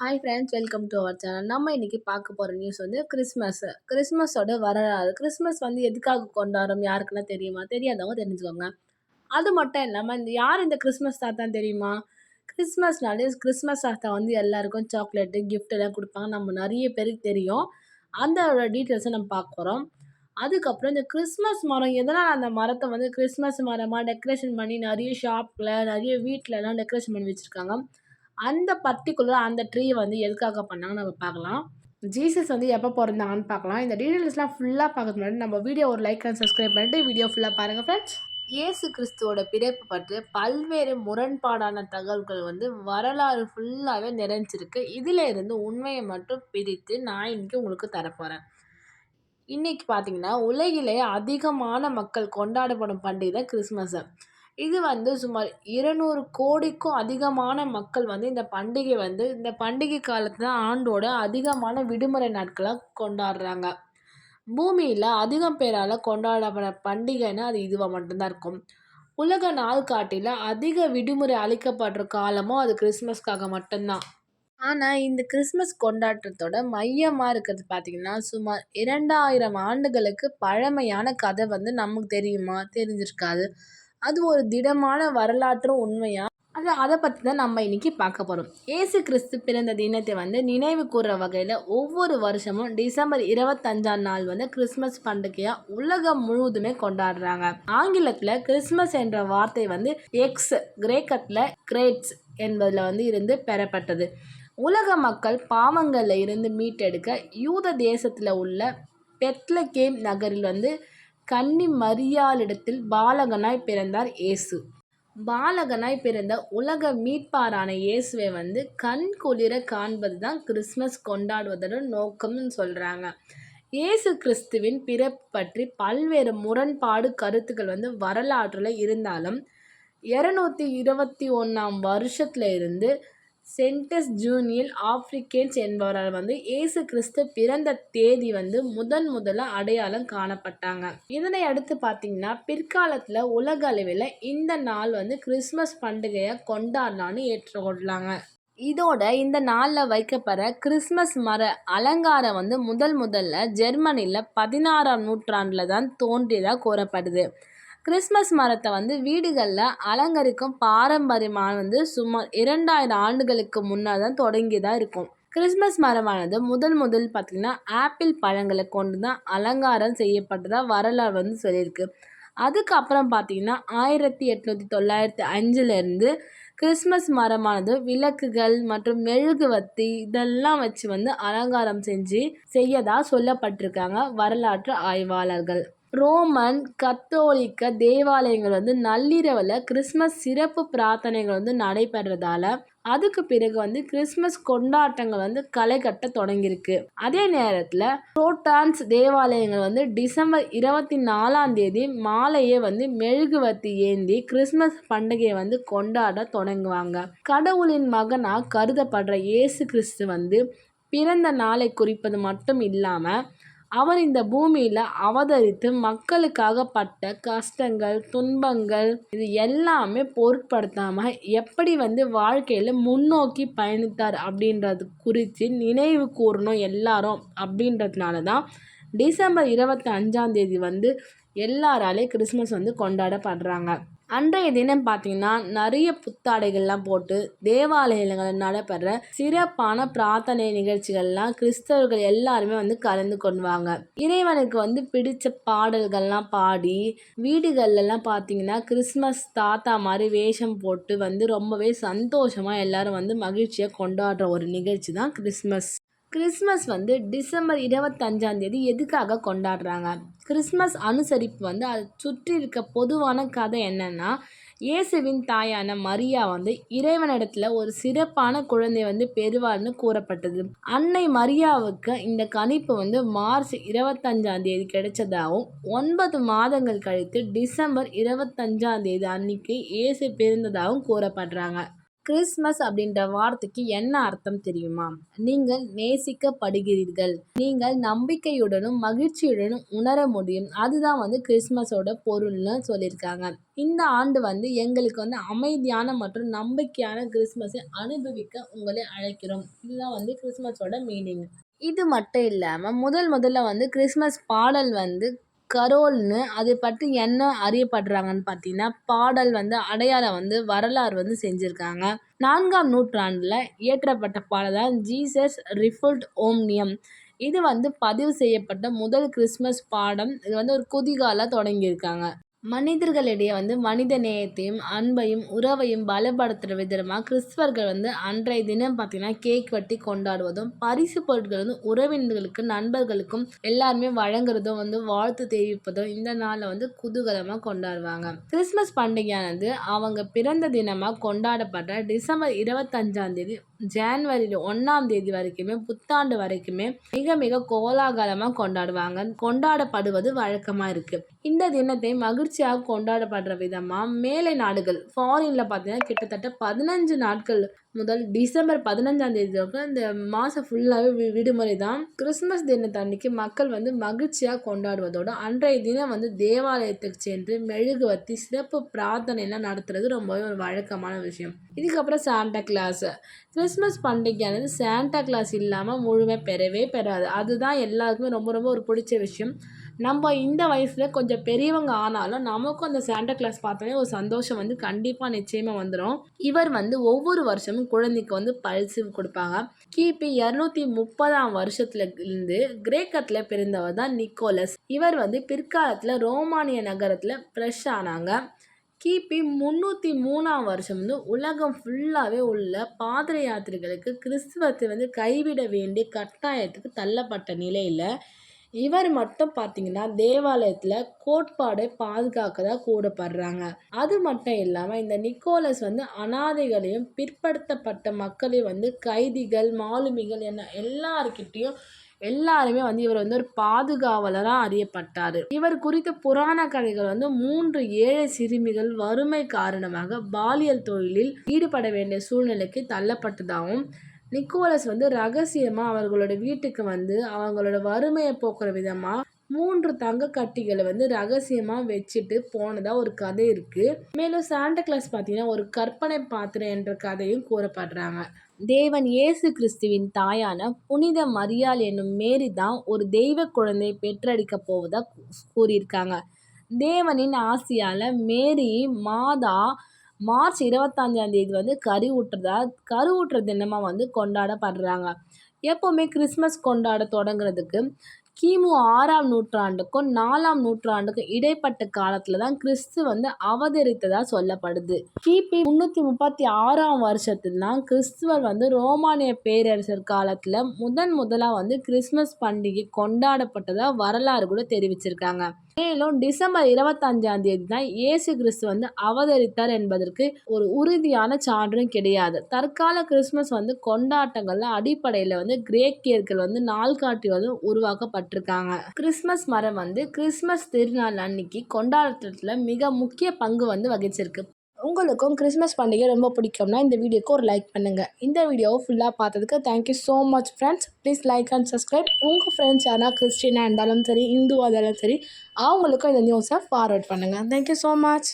Hi friends welcome to our channel நம்ம இன்றைக்கி பார்க்க போகிற நியூஸ் வந்து கிறிஸ்மஸ் கிறிஸ்மஸோட வரலாறு. கிறிஸ்மஸ் வந்து எதுக்காக கொண்டாடுறோம் யாருக்குன்னா தெரியுமா? தெரியாதவங்க தெரிஞ்சுக்கோங்க. அது மட்டும் இல்லாமல் இந்த யார் இந்த கிறிஸ்மஸ் தாத்தா தெரியுமா? கிறிஸ்மஸ்னாலே கிறிஸ்மஸ் தாத்தா வந்து எல்லாருக்கும் சாக்லேட்டு கிஃப்ட் எல்லாம் கொடுப்பாங்க. நம்ம நிறைய பேருக்கு தெரியும். அந்த டீட்டெயில்ஸை நம்ம பார்க்க போகிறோம் அதுக்கப்புறம் இந்த கிறிஸ்மஸ் மரம் எதனால் அந்த மரத்தை வந்து கிறிஸ்மஸ் மரமாக டெக்கரேஷன் பண்ணி நிறைய ஷாப்பில் நிறைய வீட்டிலலாம் டெக்கரேஷன் பண்ணி வச்சுருக்காங்க? அந்த பர்டிகுலராக அந்த ட்ரீ வந்து எதுக்காக பண்ணாங்கன்னு நம்ம பார்க்கலாம். ஜீசஸ் வந்து எப்போ பிறந்தாங்கன்னு பார்க்கலாம். இந்த டீட்டெயில்ஸ்லாம் ஃபுல்லாக பார்க்கறது முன்னாடி நம்ம வீடியோ ஒரு லைக் அண்ட் சப்ஸ்கிரைப் பண்ணிட்டு வீடியோ ஃபுல்லாக பாருங்கள் ஃப்ரெண்ட்ஸ் இயேசு கிறிஸ்துவோட பிறப்பு பற்றி பல்வேறு முரண்பாடான தகவல்கள் வந்து வரலாறு ஃபுல்லாகவே நிறைஞ்சிருக்கு. இதில் இருந்து உண்மையை மட்டும் பிரித்து நான் இன்னைக்கு உங்களுக்கு தரப்போகிறேன் இன்றைக்கி பார்த்தீங்கன்னா உலகிலே அதிகமான மக்கள் கொண்டாடப்படும் பண்டிகை தான் கிறிஸ்மஸை இது வந்து சுமார் இருநூறு கோடிக்கும் அதிகமான மக்கள் வந்து இந்த பண்டிகை வந்து இந்த பண்டிகை காலத்தில் ஆண்டோட அதிகமான விடுமுறை நாட்களாக கொண்டாடுறாங்க. பூமியில் அதிகம் பேரால் கொண்டாடப்படுற பண்டிகைன்னா அது இதுவாக மட்டும்தான் இருக்கும். உலக நாள்காட்டியில் அதிக விடுமுறை அளிக்கப்படுற காலமும் அது கிறிஸ்மஸ்க்காக மட்டும்தான். ஆனால் இந்த கிறிஸ்மஸ் கொண்டாட்டத்தோட மையமாக இருக்கிறது பார்த்திங்கன்னா சுமார் இரண்டாயிரம் ஆண்டுகளுக்கு பழமையான கதை வந்து நமக்கு தெரியுமா? தெரிஞ்சிருக்காது. அது ஒரு திடமான வரலாற்று உண்மையாக அது அதை பற்றி தான் நம்ம இன்னைக்கு பார்க்க போகிறோம் ஏசு கிறிஸ்து பிறந்த தினத்தை வந்து நினைவு கூறுற வகையில் ஒவ்வொரு வருஷமும் டிசம்பர் இருபத்தஞ்சாம் நாள் வந்து கிறிஸ்மஸ் பண்டிகையாக உலகம் முழுவதுமே கொண்டாடுறாங்க. ஆங்கிலத்தில் கிறிஸ்மஸ் என்ற வார்த்தை வந்து எக்ஸ் கிரேக்கத்தில் கிரேட்ஸ் என்பதில் வந்து இருந்து பெறப்பட்டது. உலக மக்கள் பாவங்களில் இருந்து மீட்டெடுக்க யூத தேசத்தில் உள்ள பெத்லகேம் நகரில் வந்து கன்னி மரியாளிடத்தில் பாலகனாய் பிறந்தார் இயேசு. பாலகனாய் பிறந்த உலக மீட்பாரான இயேசுவை வந்து கண் குளிர காண்பது தான் கிறிஸ்மஸ் கொண்டாடுவதோட நோக்கம்னு சொல்கிறாங்க இயேசு கிறிஸ்துவின் பிறப்பு பற்றி பல்வேறு முரண்பாடு கருத்துக்கள் வந்து வரலாற்றில் இருந்தாலும் இரநூத்தி இருபத்தி ஒன்றாம் வருஷத்துல இருந்து சென்டஸ் ஜூனியல் ஆப்ரிக்கன்ஸ் என்பவரால் வந்து இயேசு கிறிஸ்து பிறந்த தேதி வந்து முதன் முதல்ல அடையாளம் காணப்பட்டாங்க. இதனை அடுத்து பார்த்தீங்கன்னா பிற்காலத்தில் உலக அளவில் இந்த நாள் வந்து கிறிஸ்மஸ் பண்டிகையை கொண்டாடலான்னு ஏற்றுக்கொள்ளாங்க. இதோட இந்த நாளில் வைக்கப்படுற கிறிஸ்மஸ் மர அலங்காரம் வந்து முதல் முதல்ல ஜெர்மனியில் பதினாறாம் நூற்றாண்டில் தான் தோன்றியதாக கூறப்படுது. கிறிஸ்மஸ் மரத்தை வந்து வீடுகளில் அலங்கரிக்கும் பாரம்பரியமான வந்து சுமார் இரண்டாயிரம் ஆண்டுகளுக்கு முன்னால் தான் தொடங்கி தான் இருக்கும். கிறிஸ்மஸ் மரமானது முதல் முதல் பார்த்திங்கன்னா ஆப்பிள் பழங்களை கொண்டு தான் அலங்காரம் செய்யப்பட்டதாக வரலாறு வந்து சொல்லியிருக்கு. அதுக்கப்புறம் பார்த்திங்கன்னா ஆயிரத்தி எட்நூற்றி தொள்ளாயிரத்தி அஞ்சுலேருந்து கிறிஸ்மஸ் மரமானது விளக்குகள் மற்றும் மெழுகுவத்தி இதெல்லாம் வச்சு வந்து அலங்காரம் செஞ்சு செய்யதாக சொல்லப்பட்டிருக்காங்க வரலாற்று ஆய்வாளர்கள். ரோமன் கத்தோலிக்க தேவாலயங்கள் வந்து நள்ளிரவில் கிறிஸ்மஸ் சிறப்பு பிரார்த்தனைகள் வந்து நடைபெறதால அதுக்கு பிறகு வந்து கிறிஸ்மஸ் கொண்டாட்டங்கள் வந்து களை கட்ட தொடங்கியிருக்கு. அதே நேரத்தில் புரோட்டான்ஸ் தேவாலயங்கள் வந்து டிசம்பர் இருபத்தி நாலாம் தேதி மாலையே வந்து மெழுகுவத்தி ஏந்தி கிறிஸ்மஸ் பண்டிகையை வந்து கொண்டாட தொடங்குவாங்க. கடவுளின் மகனாக கருதப்படுற இயேசு கிறிஸ்து வந்து பிறந்த நாளை குறிப்பது மட்டும் இல்லாமல் அவர் இந்த பூமியில் அவதரித்து மக்களுக்காக பட்ட கஷ்டங்கள் துன்பங்கள் இது எல்லாமே பொருட்படுத்தாமல் எப்படி வந்து வாழ்க்கையில் முன்னோக்கி பயணித்தார் அப்படின்றது குறித்து நினைவு கூறணும் எல்லாரும் அப்படின்றதுனால தான் டிசம்பர் இருபத்தி அஞ்சாம் தேதி வந்து எல்லாராலையும் கிறிஸ்மஸ் வந்து கொண்டாடப்படுறாங்க. அன்றைய தினம் பார்த்தீங்கன்னா நிறைய புத்தாடைகள்லாம் போட்டு தேவாலயங்களில் நடைபெற சிறப்பான பிரார்த்தனை நிகழ்ச்சிகள்லாம் கிறிஸ்தவர்கள் எல்லாருமே வந்து கலந்து கொள்வாங்க. இறைவனுக்கு வந்து பிடிச்ச பாடல்கள்லாம் பாடி வீடுகள்லாம் பார்த்தீங்கன்னா கிறிஸ்மஸ் தாத்தா மாதிரி வேஷம் போட்டு வந்து ரொம்பவே சந்தோஷமாக எல்லாரும் வந்து மகிழ்ச்சியாக கொண்டாடுற ஒரு நிகழ்ச்சி தான் கிறிஸ்மஸ் கிறிஸ்மஸ் வந்து டிசம்பர் இருபத்தஞ்சாம் தேதி எதுக்காக கொண்டாடுறாங்க? கிறிஸ்மஸ் அனுசரிப்பு வந்து அதை சுற்றி இருக்க பொதுவான கதை என்னென்னா இயேசுவின் தாயான மரியா வந்து இறைவனிடத்தில் ஒரு சிறப்பான குழந்தை வந்து பெறுவார்னு கூறப்பட்டது. அன்னை மரியாவுக்கு இந்த கணிப்பு வந்து மார்ச் இருபத்தஞ்சாம் தேதி கிடைச்சதாகவும் ஒன்பது மாதங்கள் கழித்து டிசம்பர் இருபத்தஞ்சாம் தேதி அன்னைக்கு இயேசு பிறந்ததாகவும் கூறப்படுறாங்க. கிறிஸ்மஸ் அப்படின்ற வார்த்தைக்கு என்ன அர்த்தம் தெரியுமா? நீங்கள் நேசிக்கப்படுகிறீர்கள். நீங்கள் நம்பிக்கையுடனும் மகிழ்ச்சியுடனும் உணர முடியும். அதுதான் வந்து கிறிஸ்மஸோட பொருள்னு சொல்லியிருக்காங்க. இந்த ஆண்டு வந்து எங்களுக்கு வந்து அமைதியான மற்றும் நம்பிக்கையான கிறிஸ்மஸை அனுபவிக்க உங்களை அழைக்கிறோம். இதுதான் வந்து கிறிஸ்மஸோட மீனிங். இது மட்டும் இல்லாமல் முதல் முதல்ல வந்து கிறிஸ்மஸ் பாடல் வந்து கரோல்னு அதை பற்றி என்ன அறியப்படுறாங்கன்னு பார்த்தீங்கன்னா பாடல் வந்து அடையாளம் வந்து வரலாறு வந்து செஞ்சுருக்காங்க. நான்காம் நூற்றாண்டில் இயற்றப்பட்ட பாடல் தான் ஜீசஸ் ரிஃபுல்ட் ஓம்னியம் இது வந்து பதிவு செய்யப்பட்ட முதல் கிறிஸ்மஸ் பாடம். இது வந்து ஒரு குதிகால தொடங்கியிருக்காங்க. மனிதர்களிடையே வந்து மனித நேயத்தையும் அன்பையும் உறவையும் பலப்படுத்துகிற விதமாக கிறிஸ்தவர்கள் வந்து அன்றைய தினம் பார்த்திங்கன்னா கேக் வெட்டி கொண்டாடுவதும் பரிசு பொருட்கள் வந்து உறவினர்களுக்கு நண்பர்களுக்கும் எல்லாருமே வழங்குறதும் வந்து வாழ்த்து தெரிவிப்பதும் இந்த நாளில் வந்து குதூகலமாக கொண்டாடுவாங்க. கிறிஸ்மஸ் பண்டிகையானது அவங்க பிறந்த தினமாக கொண்டாடப்பட்ட டிசம்பர் இருபத்தஞ்சாம் தேதி ஜான்வரியில் ஒன்றாம் தேதி வரைக்குமே புத்தாண்டு வரைக்குமே மிக மிக கோலாகலமாக கொண்டாடுவாங்க. கொண்டாடப்படுவது வழக்கமாக இருக்குது இந்த தினத்தை மகிழ்ச்சியாக கொண்டாடப்படுற விதமாக மேலை நாடுகள் ஃபாரினில் பார்த்தீங்கன்னா கிட்டத்தட்ட பதினஞ்சு நாட்கள் முதல் டிசம்பர் பதினஞ்சாம் தேதி வரைக்கும் இந்த மாதம் ஃபுல்லாகவே வி விடுமுறை தான். கிறிஸ்மஸ் தினத்தன்னைக்கு மக்கள் வந்து மகிழ்ச்சியாக கொண்டாடுவதோடு அன்றைய தினம் வந்து தேவாலயத்துக்கு சென்று மெழுகுவத்தி சிறப்பு பிரார்த்தனைலாம் நடத்துறது ரொம்பவே ஒரு வழக்கமான விஷயம். இதுக்கப்புறம் சாண்டா கிளாஸ் கிறிஸ்மஸ் பண்டிகையானது சாண்டா கிளாஸ் இல்லாமல் முழுமை பெறவே பெறாது. அதுதான் எல்லாருக்குமே ரொம்ப ரொம்ப ஒரு பிடிச்ச விஷயம். நம்ம இந்த வயசில் கொஞ்சம் பெரியவங்க ஆனாலும் நமக்கும் அந்த சாண்டா கிளாஸ் பார்த்தோன்னே ஒரு சந்தோஷம் வந்து கண்டிப்பாக நிச்சயமாக வந்துடும் இவர் வந்து ஒவ்வொரு வருஷமும் குழந்தைக்கு வந்து பரிசு கொடுப்பாங்க. கிபி இரநூத்தி முப்பதாம் வருஷத்துல இருந்து கிரேக்கத்தில் பிறந்தவர் தான் நிக்கோலஸ். இவர் வந்து பிற்காலத்தில் ரோமானிய நகரத்தில் ஃப்ரெஷ் ஆனாங்க. கிபி முந்நூற்றி மூணாம் வருஷம் வந்து உலகம் ஃபுல்லாகவே உள்ள பாதிர யாத்திரைகளுக்கு கிறிஸ்துவத்தை வந்து கைவிட வேண்டிய கட்டாயத்துக்கு தள்ளப்பட்ட நிலையில் இவர் மட்டும் பார்த்தீங்கன்னா தேவாலயத்தில் கோட்பாடை பாதுகாக்கதா கூடப்படுறாங்க அது மட்டும் இல்லாமல் இந்த நிக்கோலஸ் வந்து அனாதைகளையும் பிற்படுத்தப்பட்ட மக்களையும் வந்து கைதிகள் மாலுமிகள் என்ன எல்லாருக்கிட்டேயும் எல்லாருமே வந்து இவர் வந்து ஒரு பாதுகாவலராக அறியப்பட்டார். இவர் குறித்த புராண கதைகள் வந்து மூன்று ஏழை சிறுமிகள் வறுமை காரணமாக பாலியல் தொழிலில் ஈடுபட வேண்டிய சூழ்நிலைக்கு தள்ளப்பட்டதாகவும் நிக்கோலஸ் வந்து ரகசியமாக அவர்களோட வீட்டுக்கு வந்து அவங்களோட வறுமையை போக்குற விதமாக மூன்று தங்க கட்டிகளை வந்து ரகசியமாக வச்சுட்டு போனதாக ஒரு கதை இருக்குது மேலும் சாண்டா கிளாஸ் பார்த்தீங்கன்னா ஒரு கற்பனை பாத்திரம் என்ற கதையும் கூறப்படுறாங்க. தேவன் இயேசு கிறிஸ்துவின் தாயான புனித மரியாள் என்னும் மேரி தான் ஒரு தெய்வ குழந்தை பெற்றடிக்க போவதாக கூறியிருக்காங்க. தேவனின் ஆசியால் மேரி மாதா மார்ச் இருபத்தஞ்சாம் தேதி வந்து கறி ஊட்டுறதா கரு ஊட்டுற தினமாக வந்து கொண்டாடப்படுறாங்க. எப்போவுமே கிறிஸ்மஸ் கொண்டாட தொடங்குறதுக்கு கிமு ஆறாம் நூற்றாண்டுக்கும் நாலாம் நூற்றாண்டுக்கும் இடைப்பட்ட காலத்தில் தான் கிறிஸ்து வந்து அவதரித்ததாக சொல்லப்படுது. கிபி முந்நூற்றி முப்பத்தி ஆறாம் வருஷத்தில் தான் கிறிஸ்துவர் வந்து ரோமானிய பேரரசர் காலத்தில் முதன் முதலாக வந்து கிறிஸ்மஸ் பண்டிகை கொண்டாடப்பட்டதாக வரலாறு கூட தெரிவிச்சிருக்காங்க. மேலும் டிசம்பர் இருபத்தஞ்சாம் தேதி தான் இயேசு கிறிஸ்து வந்து அவதரித்தார் என்பதற்கு ஒரு உறுதியான சான்றும் கிடையாது. தற்கால கிறிஸ்மஸ் வந்து கொண்டாட்டங்கள்ல அடிப்படையில் வந்து கிரேக்கியர்கள் வந்து நாள்காட்டி வந்து உருவாக்கப்பட்டிருக்காங்க. கிறிஸ்மஸ் மரம் வந்து கிறிஸ்மஸ் திருநாள் அன்னைக்கு கொண்டாட்டத்தில் மிக முக்கிய பங்கு வந்து வகிச்சிருக்கு. உங்களுக்கும் கிறிஸ்மஸ் பண்டிகை ரொம்ப பிடிக்கும்னா இந்த வீடியோக்கு ஒரு லைக் பண்ணுங்கள் இந்த வீடியோவை ஃபுல்லாக பார்த்ததுக்கு thank you so much friends please like and subscribe உங்கள் ஃப்ரெண்ட்ஸ் யாரா கிறிஸ்டினாக இருந்தாலும் சரி இந்துவாக இருந்தாலும் சரி அவங்களுக்கும் இந்த நியூஸை ஃபார்வர்ட் பண்ணுங்கள் தேங்க்யூ ஸோ மச்